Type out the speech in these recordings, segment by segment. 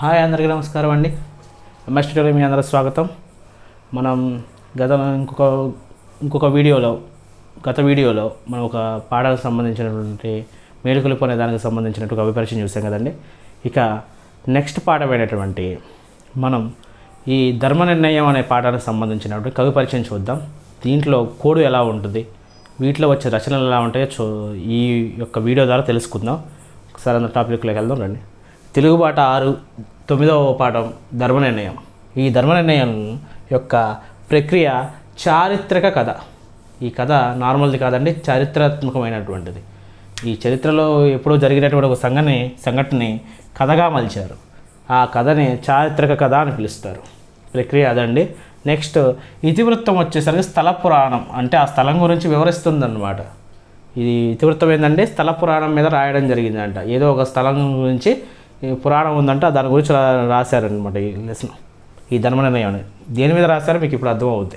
Hi అందరికీ నమస్కారం అండి. ఎంఎస్ మీ అందరూ స్వాగతం. మనం గత ఇంకొక ఇంకొక వీడియోలో గత వీడియోలో మనం ఒక పాటకు సంబంధించినటువంటి మేలుకొలుపు అనే దానికి సంబంధించినట్టు ఒక అభిపరిచయం చూసాం కదండి. ఇక నెక్స్ట్ పాఠమైనటువంటి మనం ఈ ధర్మ నిర్ణయం అనే పాఠానికి సంబంధించినటువంటి కవి పరిచయం చూద్దాం. దీంట్లో కోడు ఎలా ఉంటుంది? వీటిలో వచ్చే రచనలు ఎలా ఉంటాయో చూ ఈ యొక్క వీడియో ద్వారా తెలుసుకుందాం. ఒకసారి అందరు టాపిక్లోకి వెళ్దాం రండి. తెలుగు పాట ఆరు తొమ్మిదవ పాఠం ధర్మ నిర్ణయం. ఈ ధర్మ నిర్ణయం యొక్క ప్రక్రియ చారిత్రక కథ. ఈ కథ నార్మల్ది కాదండి చారిత్రాత్మకమైనటువంటిది. ఈ చరిత్రలో ఎప్పుడో జరిగినటువంటి ఒక సంఘని సంఘటనని కథగా మలిచారు. ఆ కథని చారిత్రక కథ అని పిలుస్తారు. ప్రక్రియ అదండి. నెక్స్ట్ ఇతివృత్తం వచ్చేసరికి స్థల పురాణం. అంటే ఆ స్థలం గురించి వివరిస్తుందన్నమాట. ఇది ఇతివృత్తం ఏంటంటే స్థల పురాణం మీద రాయడం జరిగిందంట. ఏదో ఒక స్థలం గురించి పురాణం ఉందంటే దాని గురించి రాశారనమాట ఈ లెసన్ ఈ ధర్మ నిర్ణయం దేని మీద రాశారో మీకు ఇప్పుడు అర్థమవుద్ది.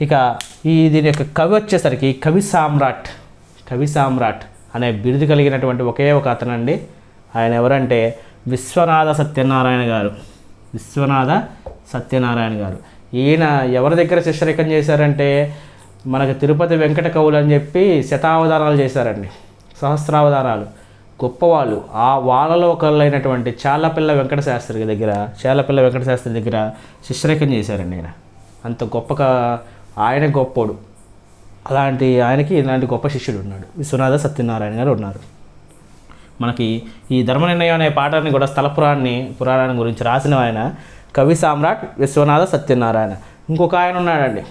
ఇక ఈ దీని యొక్క కవి వచ్చేసరికి కవి సామ్రాట్ కవి సామ్రాట్ అనే బిరుదు కలిగినటువంటి ఒకే ఒక అతనండి. ఆయన ఎవరంటే విశ్వనాథ సత్యనారాయణ గారు. విశ్వనాథ సత్యనారాయణ గారు. ఈయన ఎవరి దగ్గర శిష్యరేఖం చేశారంటే మనకు తిరుపతి వెంకట కవులు అని చెప్పి శతావధానాలు చేశారండి. సహస్రావధానాలు. గొప్పవాళ్ళు. ఆ వాళ్ళలో ఒకళ్ళైనటువంటి చాలపిల్ల వెంకట శాస్త్రి దగ్గర చాలపిల్ల వెంకట శాస్త్రి దగ్గర శిష్యరేఖం చేశారండి ఆయన అంత గొప్పగా ఆయన గొప్పోడు. అలాంటి ఆయనకి ఇలాంటి గొప్ప శిష్యుడు ఉన్నాడు. విశ్వనాథ సత్యనారాయణ గారు ఉన్నారు. మనకి ఈ ధర్మ నిర్ణయం అనే పాఠాన్ని కూడా స్థల పురాణాన్ని పురాణాన్ని గురించి రాసిన ఆయన కవి సామ్రాట్ విశ్వనాథ సత్యనారాయణ. ఇంకొక ఆయన ఉన్నాడండి.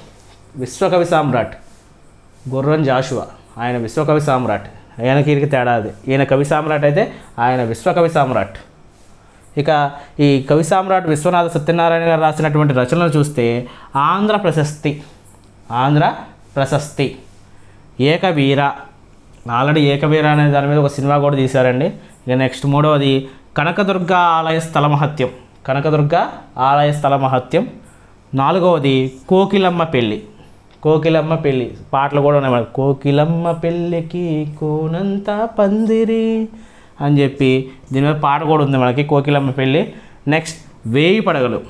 విశ్వకవి సామ్రాట్. గుర్రం జాషువా. ఆయన విశ్వకవి సామ్రాట్. ఆయనకి ఈయనకి తేడా అది. ఈయన కవి సామ్రాట్ అయితే ఆయన విశ్వకవి సామ్రాట్. ఇక ఈ కవి సామ్రాట్ విశ్వనాథ సత్యనారాయణ గారు రాసినటువంటి రచనలు చూస్తే ఆంధ్ర ప్రశస్తి ఆంధ్ర ప్రశస్తి. ఏకవీర. ఆల్రెడీ ఏకవీర అనే దాని మీద ఒక సినిమా కూడా తీశారండి. ఇక నెక్స్ట్ మూడవది కనకదుర్గ ఆలయ స్థల మహత్యం. కనకదుర్గ ఆలయ స్థల మహత్యం. నాలుగవది కోకిలమ్మ పెళ్ళి కోకిలమ్మ పెళ్ళి. పాటలు కూడా ఉన్నాయి. మనకి. కోకిలమ్మ పెళ్ళికి కోనంత పందిరి అని చెప్పి దీని మీద పాట కూడా ఉంది మనకి కోకిలమ్మ పెళ్ళి. నెక్స్ట్ వేయి పడగలు.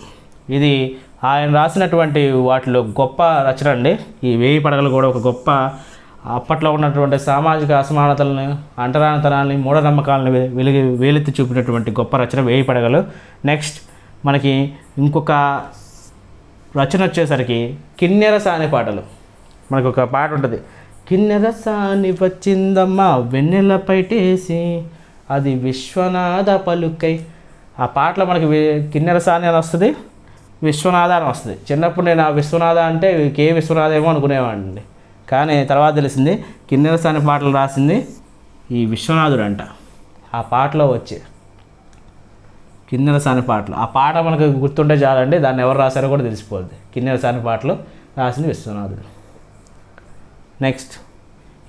ఇది ఆయన రాసినటువంటి వాటిలో గొప్ప రచన అండి. ఈ వేయి పడగలు కూడా ఒక గొప్ప అప్పట్లో ఉన్నటువంటి సామాజిక అసమానతలను అంటరానితనాన్ని మూఢనమ్మకాలను వెలిగి వేలెత్తి చూపినటువంటి గొప్ప రచన వేయి పడగలు. నెక్స్ట్ మనకి ఇంకొక రచన వచ్చేసరికి కిన్నెర సాని పాటలు. మనకు ఒక పాట ఉంటుంది. కిన్నెర సాని వచ్చిందమ్మా వెన్నెల పైటేసి అది విశ్వనాథ పలుకై. ఆ పాటలో మనకి కిన్నెరసాని కిన్నెర సాని అని వస్తుంది విశ్వనాథ అని వస్తుంది. చిన్నప్పుడు నేను ఆ విశ్వనాథ అంటే కే విశ్వనాథ ఏమో అనుకునేవాడిని. కానీ తర్వాత తెలిసింది కిన్నెర సాని పాటలు రాసింది ఈ విశ్వనాథుడు అంట ఆ పాటలో వచ్చే కిన్నెర సాని పాటలు. ఆ పాట మనకు గుర్తుంటే చాలండి దాన్ని ఎవరు రాశారో కూడా తెలిసిపోద్ది. కిన్నెర సాని పాటలు రాసిన విశ్వనాథుడు. నెక్స్ట్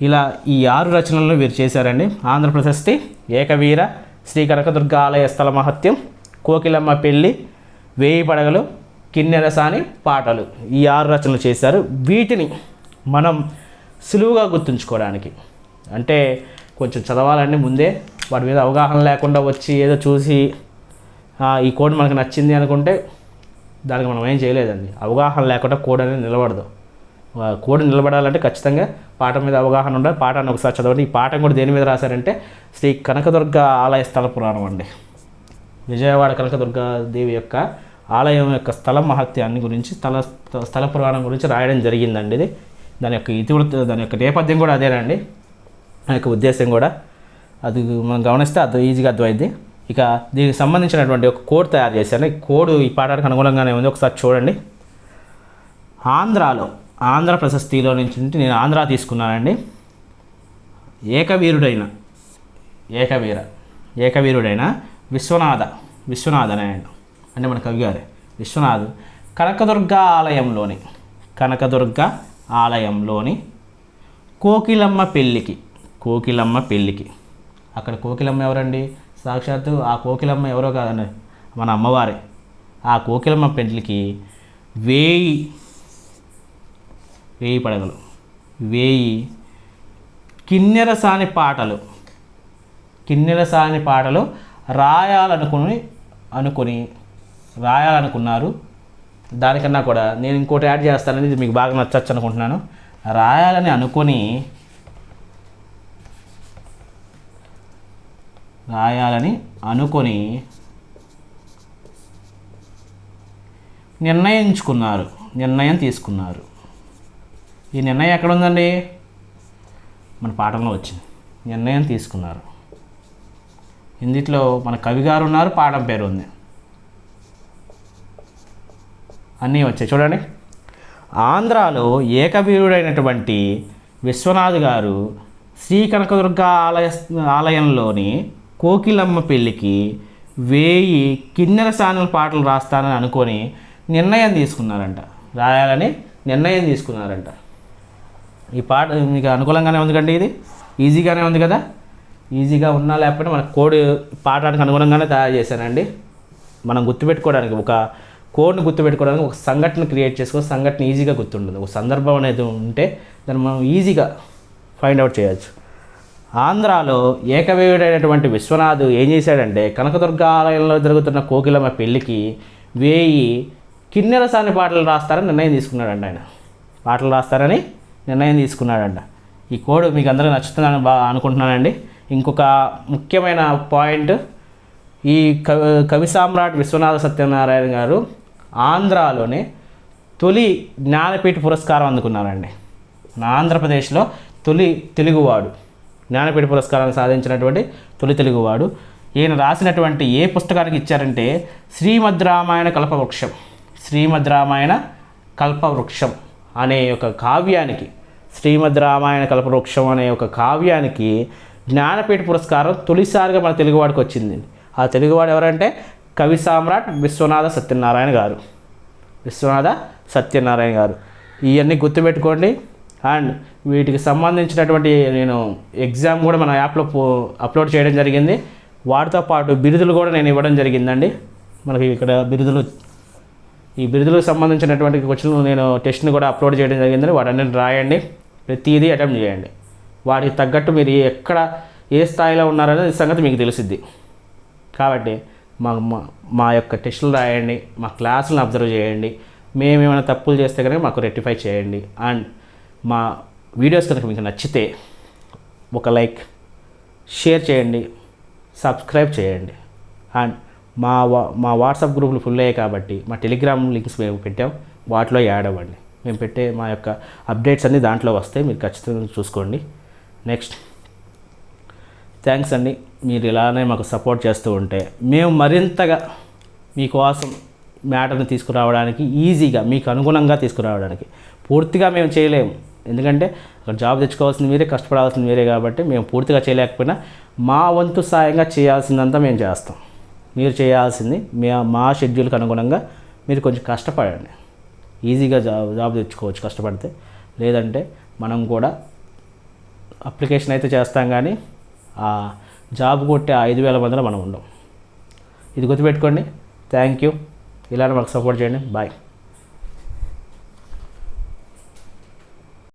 ఇలా ఈ ఆరు రచనలను వీరు చేశారండి. ఆంధ్రప్రశస్తి ఏకవీర శ్రీ కనకదుర్గ ఆలయ స్థల మహత్యం కోకిలమ్మ పెళ్ళి వేయి పడగలు కిన్నెరసాని పాటలు ఈ ఆరు రచనలు చేశారు. వీటిని మనం సులువుగా గుర్తుంచుకోవడానికి. అంటే కొంచెం చదవాలండి ముందే. వాటి మీద అవగాహన లేకుండా వచ్చి ఏదో చూసి ఈ కోడ్ మనకు నచ్చింది అనుకుంటే దానికి మనం ఏం చేయలేదండి. అవగాహన లేకుండా కోడ్ అనేది నిలబడదు. ఆ కోడ్ నిలబడాలంటే ఖచ్చితంగా పాఠం మీద అవగాహన ఉండాలి. పాఠాన్ని ఒకసారి చదవండి. ఈ పాఠం కూడా దేని మీద రాశారంటే శ్రీ కనకదుర్గ ఆలయ స్థల పురాణం అండి. విజయవాడ కనకదుర్గ దేవి యొక్క ఆలయం యొక్క స్థల మహత్యాన్ని గురించి స్థల స్థల పురాణం గురించి రాయడం జరిగిందండి ఇది. దాని యొక్క ఇతివృత్త దాని యొక్క నేపథ్యం కూడా అదేనండి. దాని యొక్క ఉద్దేశం కూడా. అది మనం గమనిస్తే అది ఈజీగా అర్థమైంది ఇక దీనికి సంబంధించినటువంటి ఒక కోడ్ తయారు చేశాను. ఈ కోడ్ ఈ పాఠానికి అనుగుణంగానే ఉంది. ఒకసారి చూడండి. ఆంధ్రాలో ఆంధ్ర ప్రశస్తిలో నుంచి నేను ఆంధ్ర తీసుకున్నానండి. ఏకవీరుడైన ఏకవీర ఏకవీరుడైన విశ్వనాథ విశ్వనాథ అనే అంటే మన కవి గారే. విశ్వనాథ్ కనకదుర్గ ఆలయంలోని కనకదుర్గ ఆలయంలోని కోకిలమ్మ పెళ్ళికి కోకిలమ్మ పెళ్ళికి. అక్కడ కోకిలమ్మ ఎవరండి? సాక్షాత్తు ఆ కోకిలమ్మ ఎవరో కాదండి మన అమ్మవారే. ఆ కోకిలమ్మ పెండ్లికి వేయి వేయి పడగలు వేయి కిన్నెరసాని పాటలు కిన్నెరసాని పాటలు రాయాలనుకుని అనుకొని రాయాలనుకున్నారు. దానికన్నా కూడా నేను ఇంకోటి యాడ్ చేస్తానని ఇది మీకు బాగా నచ్చచ్చు అనుకుంటున్నాను రాయాలని అనుకొని రాయాలని అనుకొని నిర్ణయించుకున్నారు. నిర్ణయం తీసుకున్నారు. ఈ నిర్ణయం ఎక్కడ ఉందండి మన పాఠంలో వచ్చింది. నిర్ణయం తీసుకున్నారు. ఇందిట్లో మన కవి గారు ఉన్నారు పాఠం పేరు ఉంది. అన్నీ వచ్చాయి. చూడండి. ఆంధ్రాలో ఏకవీరుడైనటువంటి విశ్వనాథ్ గారు శ్రీ కనకదుర్గ ఆలయ ఆలయంలోని కోకిలమ్మ పెళ్ళికి వేయి కిన్నెర సానుల పాటలు రాస్తానని అనుకొని నిర్ణయం తీసుకున్నారంట. రాయాలని నిర్ణయం తీసుకున్నారంట. ఈ పాట మీకు అనుకూలంగానే ఉంది కండి ఇది? ఈజీగానే ఉంది కదా? ఈజీగా ఉన్నా లేకపోతే మన కోడ్ పాడడానికి అనుగుణంగానే తయారు చేశానండి. మనం గుర్తుపెట్టుకోవడానికి ఒక కోడ్ని గుర్తుపెట్టుకోవడానికి ఒక సంఘటన క్రియేట్ చేసుకో సంఘటన ఈజీగా గుర్తుంటుంది ఒక సందర్భం అనేది ఉంటే దాన్ని మనం ఈజీగా ఫైండ్ అవుట్ చేయొచ్చు. ఆంధ్రాలో ఏకవేయుడైనటువంటి విశ్వనాథ్ ఏం చేశాడంటే కనకదుర్గ ఆలయంలో జరుగుతున్న కోకిలమ్మ పెళ్ళికి వేయి కిన్నెరసాని పాటలు రాస్తారని నిర్ణయం తీసుకున్నాడండి ఆయన. పాటలు రాస్తారని నిర్ణయం తీసుకున్నాడంట. ఈ కోడ్ మీకు అందరికీ నచ్చుతుందని బాగా అనుకుంటున్నానండి. ఇంకొక ముఖ్యమైన పాయింట్ ఈ కవి కవి సామ్రాట్ విశ్వనాథ సత్యనారాయణ గారు ఆంధ్రాలోనే తొలి జ్ఞానపీఠ పురస్కారం అందుకున్నారండి. ఆంధ్రప్రదేశ్లో తొలి తెలుగువాడు. జ్ఞానపీఠ పురస్కారాన్ని సాధించినటువంటి తొలి తెలుగువాడు. ఈయన రాసినటువంటి ఏ పుస్తకానికి ఇచ్చారంటే శ్రీమద్ రామాయణ కల్పవృక్షం. శ్రీమద్ రామాయణ కల్పవృక్షం అనే ఒక కావ్యానికి శ్రీమద్ రామాయణ కల్పవృక్షం అనే ఒక కావ్యానికి జ్ఞానపీఠ పురస్కారం తొలిసారిగా మన తెలుగువాడికి వచ్చింది. ఆ తెలుగువాడు ఎవరంటే కవి సామ్రాట్ విశ్వనాథ సత్యనారాయణ గారు. విశ్వనాథ సత్యనారాయణ గారు. ఇవన్నీ గుర్తుపెట్టుకోండి. అండ్ వీటికి సంబంధించినటువంటి నేను ఎగ్జామ్ కూడా మన యాప్లో అప్లోడ్ చేయడం జరిగింది. వాటితో పాటు బిరుదులు కూడా నేను ఇవ్వడం జరిగిందండి. మనకి ఇక్కడ బిరుదులు ఈ బిరుదులకు సంబంధించినటువంటి క్వశ్చన్ నేను టెస్ట్ని కూడా అప్లోడ్ చేయడం జరిగిందని వాటన్నిటిని రాయండి. ప్రతిదీ అటెంప్ట్ చేయండి. వాటికి తగ్గట్టు మీరు ఎక్కడ ఏ స్థాయిలో ఉన్నారనేది సంగతి మీకు తెలిసిద్ది. కాబట్టి మా మా- యొక్క టెస్టులు రాయండి. మా క్లాసులను అబ్జర్వ్ చేయండి. మేమేమైనా తప్పులు చేస్తే కనుక మాకు రెక్టిఫై చేయండి. అండ్ మా వీడియోస్ కనుక మీకు నచ్చితే ఒక లైక్ షేర్ చేయండి సబ్స్క్రైబ్ చేయండి. అండ్ మా మా వాట్సాప్ గ్రూపులు ఫుల్ అయ్యాయి కాబట్టి మా టెలిగ్రామ్ లింక్స్ మేము పెట్టాం. వాటిలో యాడ్ అవ్వండి. మేము పెట్టే మా యొక్క అప్డేట్స్ అన్నీ దాంట్లో వస్తాయి. మీరు ఖచ్చితంగా చూసుకోండి. నెక్స్ట్. థ్యాంక్స్ అండి. మీరు ఇలానే మాకు సపోర్ట్ చేస్తూ ఉంటే మేము మరింతగా మీకోసం మ్యాటర్ని తీసుకురావడానికి ఈజీగా మీకు అనుగుణంగా తీసుకురావడానికి పూర్తిగా మేము చేయలేము. ఎందుకంటే అక్కడ జాబ్ తెచ్చుకోవాల్సింది మీరే కష్టపడాల్సింది మీరే కాబట్టి మేము పూర్తిగా చేయలేకపోయినా మా వంతు సాయంగా చేయాల్సిందంతా మేము చేస్తాం. మీరు చేయాల్సింది మీ మా షెడ్యూల్కి అనుగుణంగా మీరు కొంచెం కష్టపడండి. ఈజీగా జాబ్ జాబ్ తెచ్చుకోవచ్చు కష్టపడితే. లేదంటే మనం కూడా అప్లికేషన్ అయితే చేస్తాం కానీ ఆ జాబ్ కొట్టే ఐదు వేల మందిలో మనం ఉండం. ఇది గుర్తుపెట్టుకోండి. Thank you. ఇలానే మాకు సపోర్ట్ చేయండి. బాయ్.